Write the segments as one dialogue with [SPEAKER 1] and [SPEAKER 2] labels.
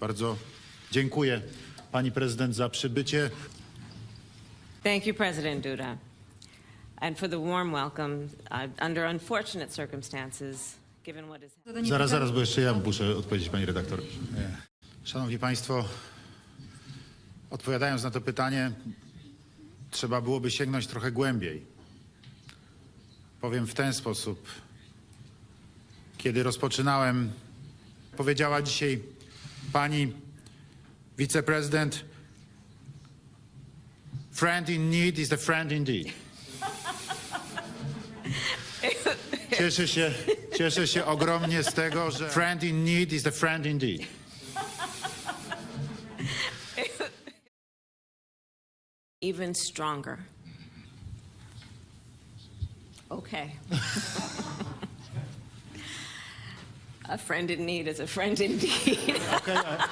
[SPEAKER 1] Bardzo dziękuję pani prezydent za przybycie.
[SPEAKER 2] Thank you, President Duda, and for the warm welcome uh, under unfortunate circumstances, given what is.
[SPEAKER 1] Zaraz, zaraz, bo jeszcze ja muszę odpowiedzieć pani redaktor. Nie. Szanowni państwo, odpowiadając na to pytanie, trzeba byłoby sięgnąć trochę głębiej. Powiem w ten sposób. Kiedy rozpoczynałem, powiedziała dzisiaj pani wiceprezydent, friend in need is a friend indeed. Cieszę się, cieszę się ogromnie z tego, że friend in need is a friend indeed.
[SPEAKER 2] Even stronger. Okay. a friend in need is a friend indeed.
[SPEAKER 1] Okay, I,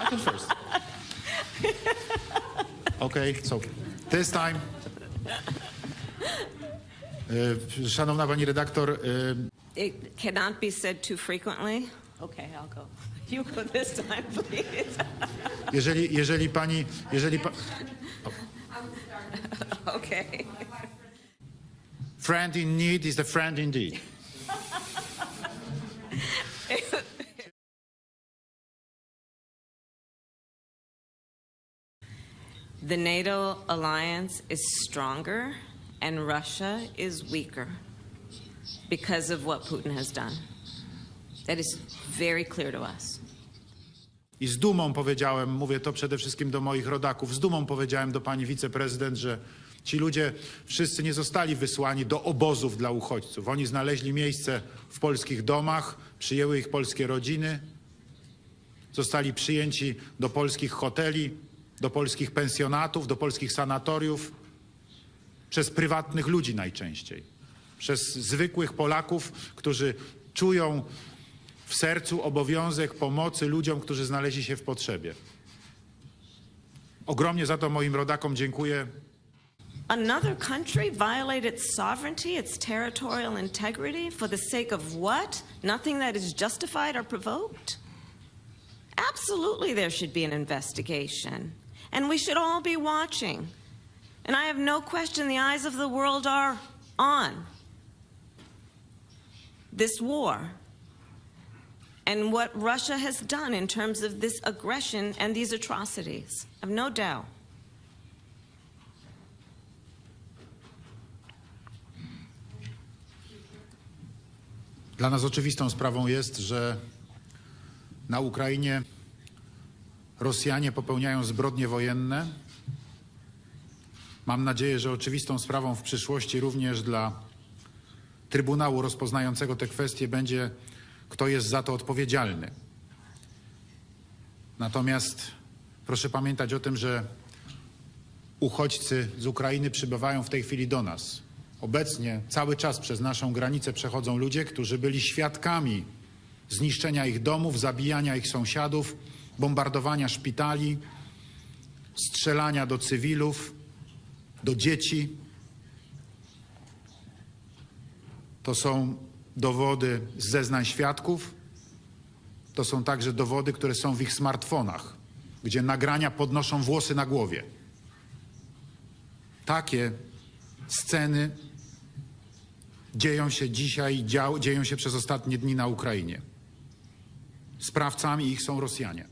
[SPEAKER 1] I can first. Okay, so this time. E, Szanowna pani redaktor, e,
[SPEAKER 2] it cannot be said too frequently. Okay, I'll go. You go this time, please.
[SPEAKER 1] jeżeli, jeżeli pani, jeżeli pa,
[SPEAKER 2] okay.
[SPEAKER 1] friend in need is a friend indeed.
[SPEAKER 2] The NATO alliance is stronger and Russia is weaker because of what Putin has done. That is very clear to us.
[SPEAKER 1] I z dumą powiedziałem, mówię to przede wszystkim do moich rodaków, z dumą powiedziałem do pani wiceprezydent, że ci ludzie wszyscy nie zostali wysłani do obozów dla uchodźców. Oni znaleźli miejsce w polskich domach, przyjęły ich polskie rodziny, zostali przyjęci do polskich hoteli, do polskich pensjonatów, do polskich sanatoriów, przez prywatnych ludzi najczęściej, przez zwykłych Polaków, którzy czują w sercu obowiązek pomocy ludziom, którzy znaleźli się w potrzebie. Ogromnie za to moim rodakom dziękuję.
[SPEAKER 2] Another country violate sovereignty, its territorial integrity for the sake of what? Nothing that is justified or provoked? Absolutely, there should be an investigation. And we should all be watching. And I have no question the eyes of the world are on this war and what Russia has done in terms of this aggression and these atrocities. I have no doubt.
[SPEAKER 1] Dla nas oczywistą sprawą jest, że na Ukrainie Rosjanie popełniają zbrodnie wojenne. Mam nadzieję, że oczywistą sprawą w przyszłości również dla Trybunału rozpoznającego te kwestie będzie, kto jest za to odpowiedzialny. Natomiast proszę pamiętać o tym, że uchodźcy z Ukrainy przybywają w tej chwili do nas. Obecnie cały czas przez naszą granicę przechodzą ludzie, którzy byli świadkami zniszczenia ich domów, zabijania ich sąsiadów, bombardowania szpitali, strzelania do cywilów, do dzieci. To są dowody z zeznań świadków. To są także dowody, które są w ich smartfonach, gdzie nagrania podnoszą włosy na głowie. Takie sceny dzieją się dzisiaj, dzieją się przez ostatnie dni na Ukrainie. Sprawcami ich są Rosjanie.